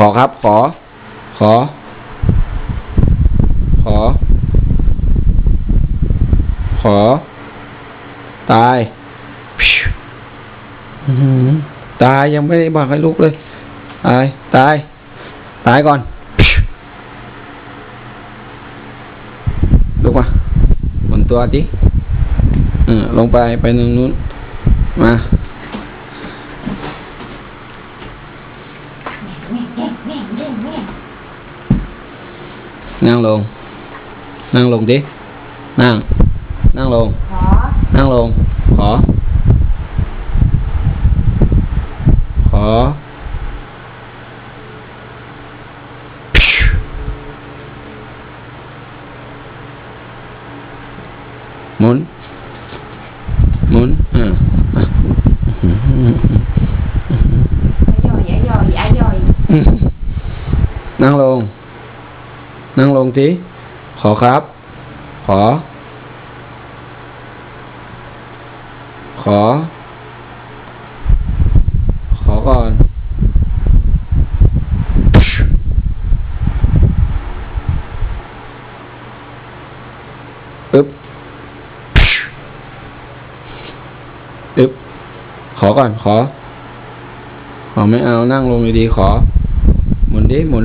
ขอครับ ขอ ขอ ขอ ขอ ตายอื้อหือตายยังไม่ได้บอกให้ลุกเลย ตาย ตาย ตายก่อนลุกมาบนตัวดิเออลงไปไปตรงนู้น มา นั่งลงนั่งลงดินั่งนั่งลง ขอ นั่งลง ขอ ขอ หมุน หมุนอ่าอะ ย่อยย่อยย่อยย่อย นั่งลง นั่งลงทีขอครับ ขอ ขอ ขอก่อนปึ๊บปึ๊บ ขอก่อน ขอ ขอไม่เอา นั่งลงดีๆขอ หมุนดิหมุน